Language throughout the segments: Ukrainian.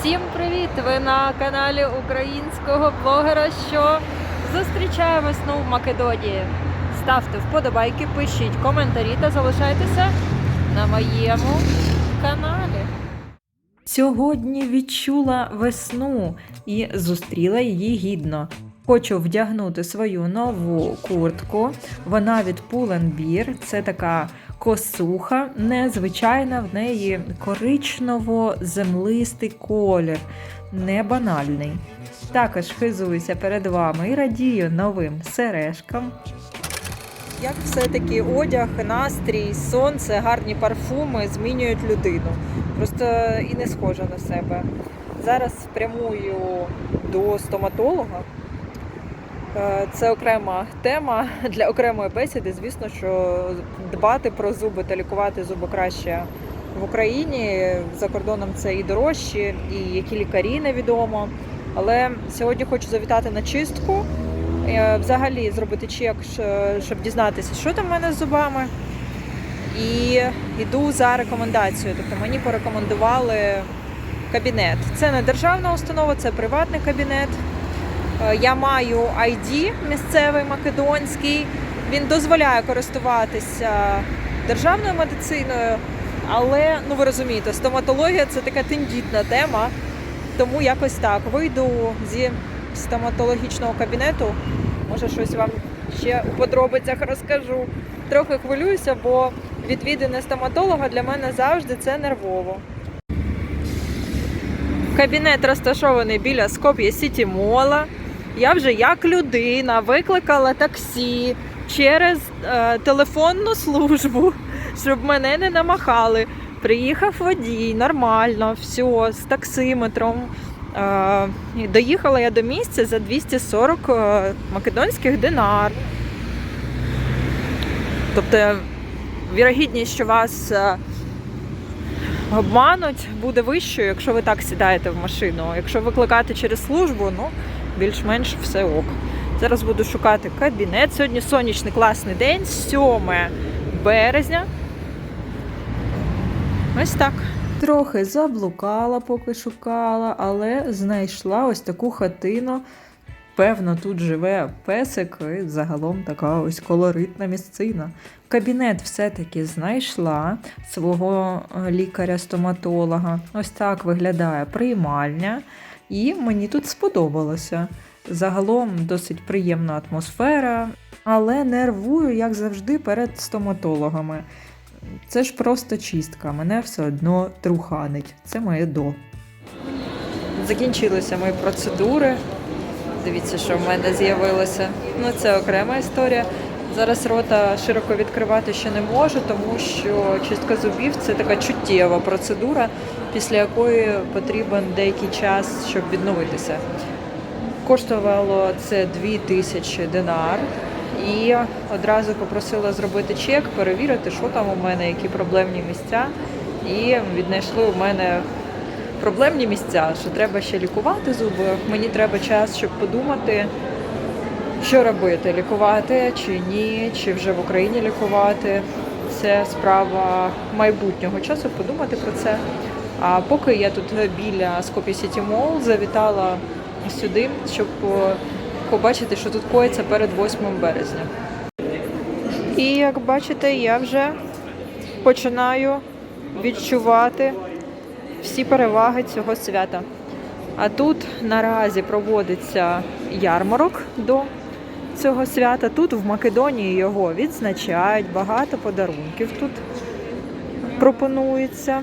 Всім привіт! Ви на каналі українського блогера, що зустрічає весну в Македонії. Ставте вподобайки, пишіть коментарі та залишайтеся на моєму каналі. Сьогодні відчула весну і зустріла її гідно. Хочу вдягнути свою нову куртку. Вона від Pull&Bear. Це така косуха, незвичайна, в неї коричнево-землистий колір, не банальний. Також хизуюся перед вами і радію новим сережкам. Як все-таки одяг, настрій, сонце, гарні парфуми змінюють людину. Просто і не схожа на себе. Зараз прямую до стоматолога. Е, Це окрема тема для окремої бесіди. Звісно, що дбати про зуби та лікувати зуби краще в Україні. За кордоном це і дорожче, і які лікарі невідомо. Але сьогодні хочу завітати на чистку, е, взагалі зробити чек, щоб дізнатися, що там в мене з зубами. І йду за рекомендацією. Тобто мені порекомендували кабінет. Це не державна установа, це приватний кабінет. Е, Я маю ID місцевий македонський. Він дозволяє користуватися державною медициною, але ну ви розумієте, стоматологія це така тендітна тема. Тому якось так вийду зі стоматологічного кабінету. Може, щось вам ще у подробицях розкажу. Трохи хвилююся, бо відвідини стоматолога для мене завжди це нервово. Кабінет розташований біля Скоп'я Сіті Мола. Я вже як людина викликала таксі через е, телефонну службу, щоб мене не намахали. Приїхав водій, нормально, все, з таксиметром. Е, доїхала я до місця за 240 е, македонських динар. Тобто, вірогідність, що вас е, обмануть, буде вищою, якщо ви так сідаєте в машину. Якщо викликати через службу, ну більш-менш все ок. Зараз буду шукати кабінет. Сьогодні сонячний класний день, 7 березня. Ось так. Трохи заблукала, поки шукала, але знайшла ось таку хатину. Певно, тут живе песик, і загалом така ось колоритна місцина. Кабінет все-таки знайшла свого лікаря-стоматолога. Ось так виглядає приймальня, і мені тут сподобалося. Загалом досить приємна атмосфера, але нервую, як завжди, перед стоматологами. Це ж просто чистка, мене все одно труханить. Це моє до. Закінчилися мої процедури. Дивіться, що в мене з'явилося. Ну, це окрема історія. Зараз рота широко відкривати ще не можу, тому що чистка зубів це така чуттєва процедура, після якої потрібен деякий час, щоб відновитися. Коштувало це 2000 динар. І одразу попросила зробити чек, перевірити, що там у мене, які проблемні місця. І віднайшли у мене проблемні місця, що треба ще лікувати зуби. Мені треба час, щоб подумати, що робити, лікувати чи ні, чи вже в Україні лікувати. Це справа майбутнього часу подумати про це. А поки я тут біля Скопі Сіті Мол завітала сюди, щоб побачити, що тут коїться перед 8 березня. І як бачите, я вже починаю відчувати всі переваги цього свята. А тут наразі проводиться ярмарок до цього свята. Тут в Македонії його відзначають, багато подарунків тут пропонується.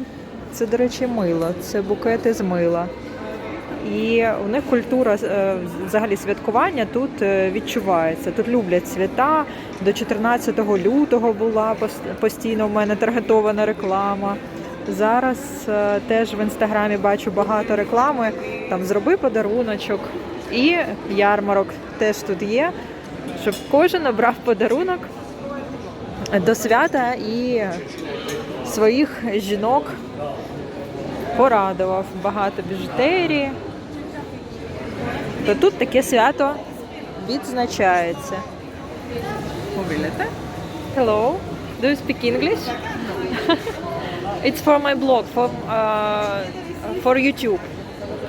Це, до речі, мило, це букети з мила. І у них культура е, взагалі святкування тут е, відчувається. Тут люблять свята. До 14 лютого була пос- постійно в мене таргетована реклама. Зараз е, теж в інстаграмі бачу багато реклами. Там зроби подаруночок. І ярмарок теж тут є, щоб кожен обрав подарунок до свята і своїх жінок порадував. Багато біжутерії. То тут таке свято відзначається. Hello, do you speak English? It's for my blog, for, uh, for YouTube.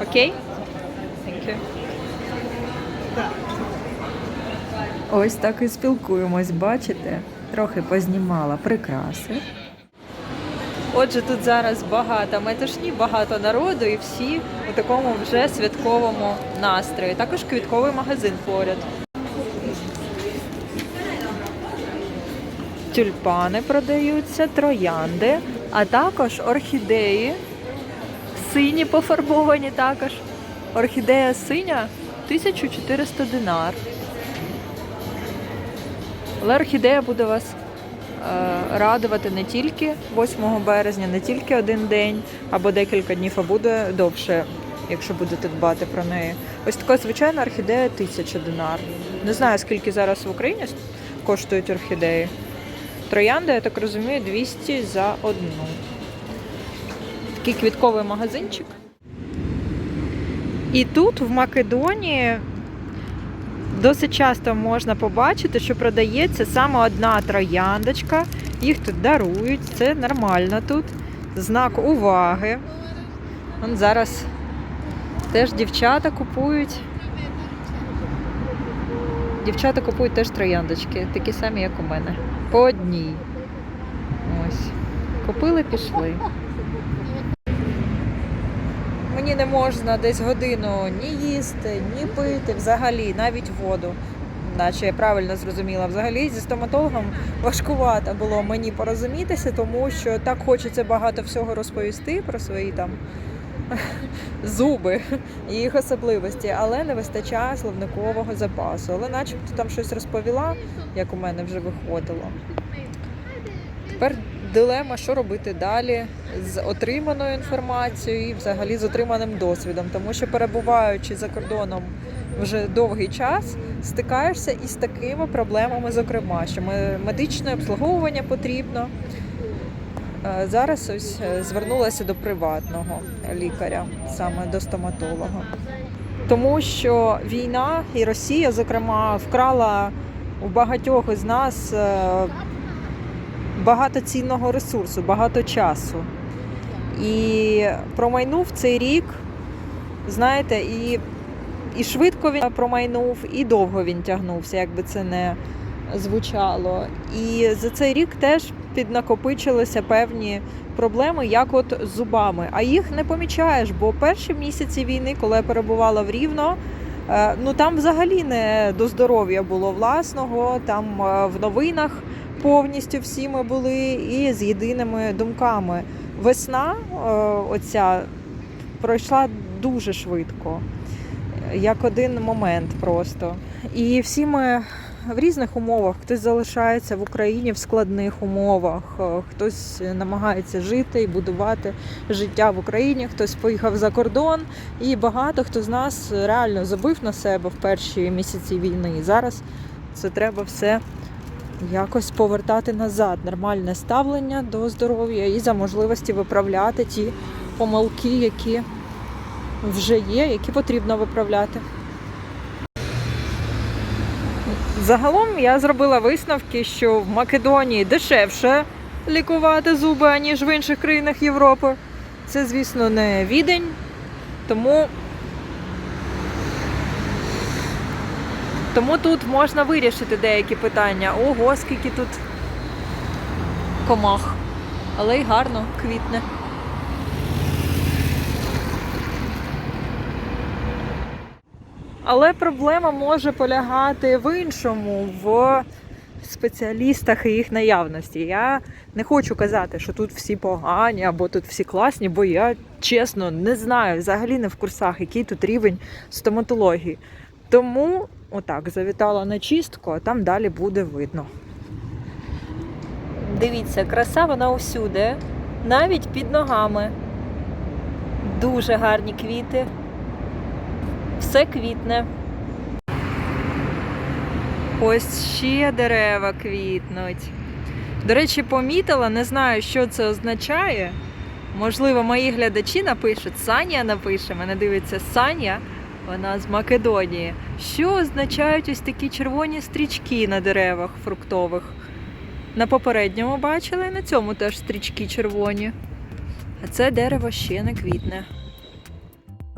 Окей? Thank you. Ось так і спілкуємось, бачите? Трохи познімала прикраси. Отже, тут зараз багато метушні, багато народу і всі у такому вже святковому настрої. Також квітковий магазин поряд. Тюльпани продаються, троянди, а також орхідеї. Сині пофарбовані також. Орхідея синя 1400 динар. Але орхідея буде вас е, радувати не тільки 8 березня, не тільки один день або декілька днів, а буде довше, якщо будете дбати про неї. Ось така звичайна орхідея 1000 динар. Не знаю, скільки зараз в Україні коштують орхідеї. Троянда, я так розумію, 200 за одну. Такий квітковий магазинчик. І тут, в Македонії, досить часто можна побачити, що продається саме одна трояндочка. Їх тут дарують, це нормально тут. Знак уваги. Вон зараз теж дівчата купують. Дівчата купують теж трояндочки, такі самі, як у мене. По одній. Ось. Купили, пішли. Мені не можна десь годину ні їсти, ні пити, взагалі, навіть воду. Наче я правильно зрозуміла. Взагалі зі стоматологом важкувато було мені порозумітися, тому що так хочеться багато всього розповісти про свої там зуби і їх особливості, але не вистачає словникового запасу. Але начебто там щось розповіла, як у мене вже виходило. Тепер дилема, що робити далі з отриманою інформацією і взагалі з отриманим досвідом, тому що перебуваючи за кордоном вже довгий час, стикаєшся із такими проблемами, зокрема, що медичне обслуговування потрібно. Е, Зараз ось е, звернулася до приватного лікаря, саме до стоматолога. Тому що війна і Росія, зокрема, вкрала у багатьох із нас е, багато цінного ресурсу, багато часу. І промайнув цей рік, знаєте, і, і швидко він промайнув, і довго він тягнувся, як би це не звучало. І за цей рік теж піднакопичилися певні проблеми, як от з зубами. А їх не помічаєш, бо перші місяці війни, коли я перебувала в Рівно, е, ну там взагалі не до здоров'я було власного, там е, в новинах повністю всі ми були і з єдиними думками. Весна е, оця пройшла дуже швидко, як один момент просто. І всі ми в різних умовах. Хтось залишається в Україні в складних умовах, е, хтось намагається жити і будувати життя в Україні, хтось поїхав за кордон, і багато хто з нас реально забив на себе в перші місяці війни. І зараз це треба все якось повертати назад, нормальне ставлення до здоров'я і за можливості виправляти ті помилки, які вже є, які потрібно виправляти. Загалом я зробила висновки, що в Македонії дешевше лікувати зуби, аніж в інших країнах Європи. Це, звісно, не відень, тому Тому тут можна вирішити деякі питання. Ого, скільки тут комах. Але й гарно квітне. Але проблема може полягати в іншому, в спеціалістах і їх наявності. Я не хочу казати, що тут всі погані або тут всі класні, бо я чесно не знаю, взагалі не в курсах, який тут рівень стоматології. Тому отак завітала на чистку, а там далі буде видно. Дивіться, краса вона усюди, навіть під ногами. Дуже гарні квіти. Все квітне. Ось ще дерева квітнуть. До речі, помітила, не знаю, що це означає. Можливо, мої глядачі напишуть, Саня напише, мене дивиться Саня, вона з Македонії. Що означають ось такі червоні стрічки на деревах фруктових? На попередньому бачили, на цьому теж стрічки червоні. А це дерево ще не квітне.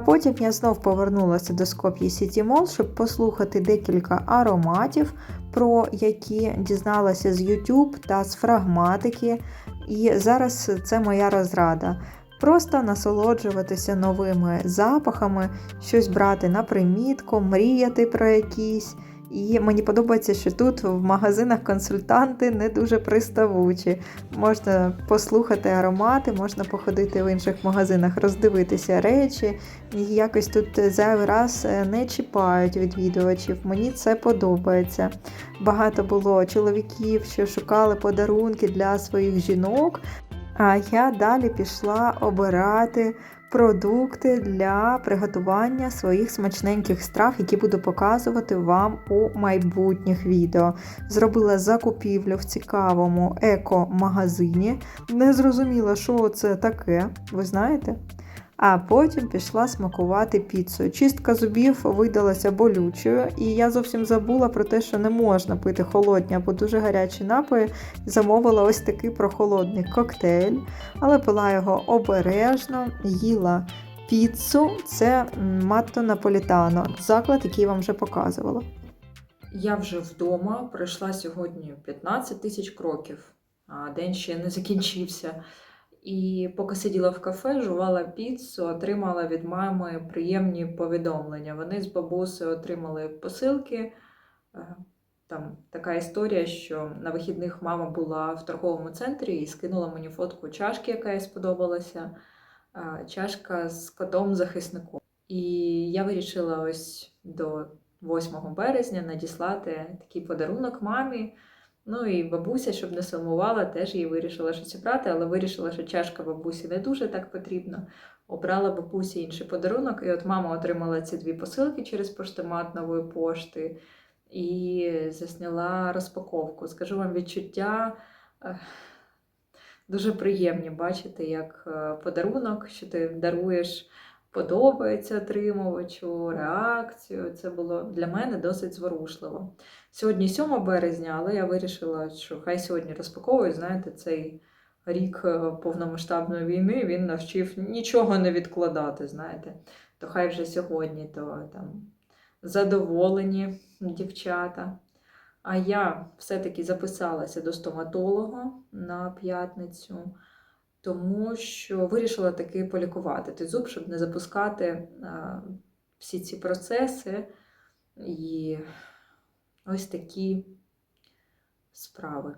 Потім я знов повернулася до Скоп'є Сіті Мол, щоб послухати декілька ароматів, про які дізналася з YouTube та з фрагматики. І зараз це моя розрада. Просто насолоджуватися новими запахами, щось брати на примітку, мріяти про якісь. І мені подобається, що тут в магазинах консультанти не дуже приставучі. Можна послухати аромати, можна походити в інших магазинах, роздивитися речі. І якось тут зайвий раз е, не чіпають відвідувачів. Мені це подобається. Багато було чоловіків, що шукали подарунки для своїх жінок. А я далі пішла обирати продукти для приготування своїх смачненьких страв, які буду показувати вам у майбутніх відео. Зробила закупівлю в цікавому еко-магазині. Не зрозуміла, що це таке, ви знаєте? А потім пішла смакувати піцу. Чистка зубів видалася болючою, і я зовсім забула про те, що не можна пити холодні або дуже гарячі напої. Замовила ось такий прохолодний коктейль, але пила його обережно, їла піцу. Це матто наполітано, заклад, який я вам вже показувала. Я вже вдома пройшла сьогодні 15 тисяч кроків, а день ще не закінчився. І поки сиділа в кафе, жувала піцу, отримала від мами приємні повідомлення. Вони з бабусею отримали посилки. Е, Там така історія, що на вихідних мама була в торговому центрі і скинула мені фотку чашки, яка їй сподобалася. Е, Чашка з котом-захисником. І я вирішила ось до 8 березня надіслати такий подарунок мамі. Ну і бабуся, щоб не сумувала, теж їй вирішила щось обрати, але вирішила, що чашка бабусі не дуже так потрібна. Обрала бабусі інший подарунок, і от мама отримала ці дві посилки через поштомат нової пошти і засняла розпаковку. Скажу вам відчуття. Дуже приємні бачити, як е, подарунок, що ти даруєш, подобається отримувачу, реакцію. Це було для мене досить зворушливо. Сьогодні 7 березня, але я вирішила, що хай сьогодні розпаковують. Знаєте, цей рік е, повномасштабної війни він навчив нічого не відкладати. Знаєте, то хай вже сьогодні, то там задоволені дівчата. А я все-таки записалася до стоматолога на п'ятницю, тому що вирішила таки полікувати той зуб, щоб не запускати а, всі ці процеси і ось такі справи.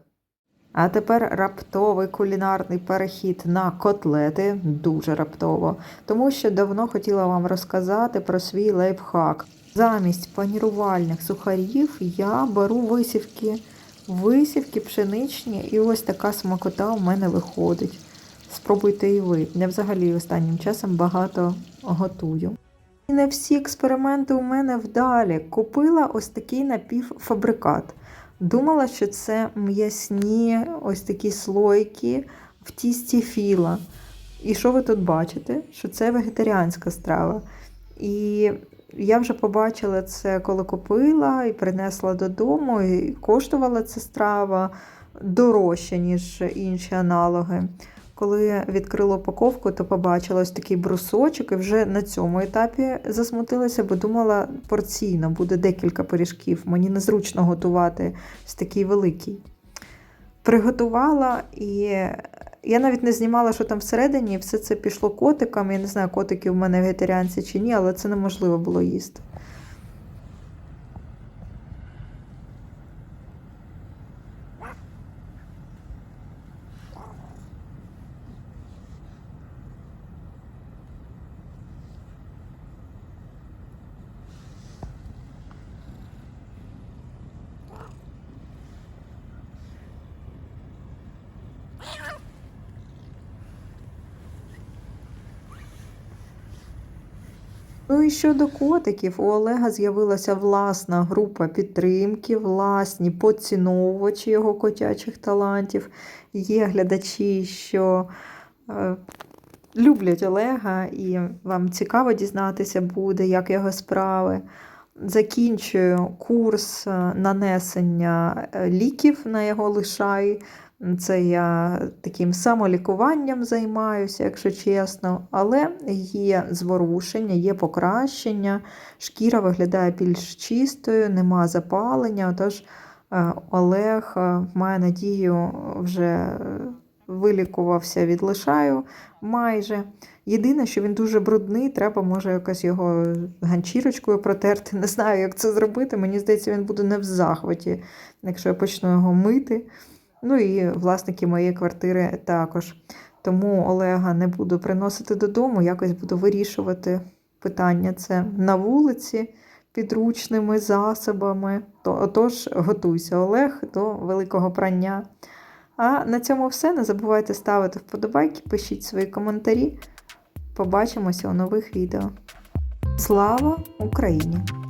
А тепер раптовий кулінарний перехід на котлети, дуже раптово, тому що давно хотіла вам розказати про свій лайфхак. Замість панірувальних сухарів я беру висівки, висівки пшеничні, і ось така смакота у мене виходить. Спробуйте і ви. Я взагалі останнім часом багато готую. Не всі експерименти у мене вдалі. Купила ось такий напівфабрикат. Думала, що це м'ясні ось такі слойки в тісті філа. І що ви тут бачите? Що це вегетаріанська страва. І я вже побачила це, коли купила і принесла додому, і коштувала ця страва дорожче, ніж інші аналоги. Коли відкрила упаковку, то побачила ось такий брусочок, і вже на цьому етапі засмутилася, бо думала порційно буде декілька пиріжків. Мені незручно готувати ось такий великий. Приготувала і я навіть не знімала, що там всередині, все це пішло котикам. Я не знаю, котики в мене вегетаріанці чи ні, але це неможливо було їсти. Щодо котиків, у Олега з'явилася власна група підтримки, власні поціновувачі його котячих талантів. Є глядачі, що е, люблять Олега, і вам цікаво дізнатися буде, як його справи. Закінчую курс е, нанесення е, ліків на його лишай. Це я таким самолікуванням займаюся, якщо чесно. Але є зворушення, є покращення, шкіра виглядає більш чистою, нема запалення. Отож, е, Олег е, має надію вже вилікувався від лишаю майже. Єдине, що він дуже брудний, треба може якось його ганчірочкою протерти. Не знаю, як це зробити. Мені здається, він буде не в захваті, якщо я почну його мити. Ну і власники моєї квартири також. Тому Олега не буду приносити додому, якось буду вирішувати питання це на вулиці підручними засобами. То, отож, готуйся, Олег, до великого прання. А на цьому все. Не забувайте ставити вподобайки, пишіть свої коментарі. Побачимося у нових відео. Слава Україні!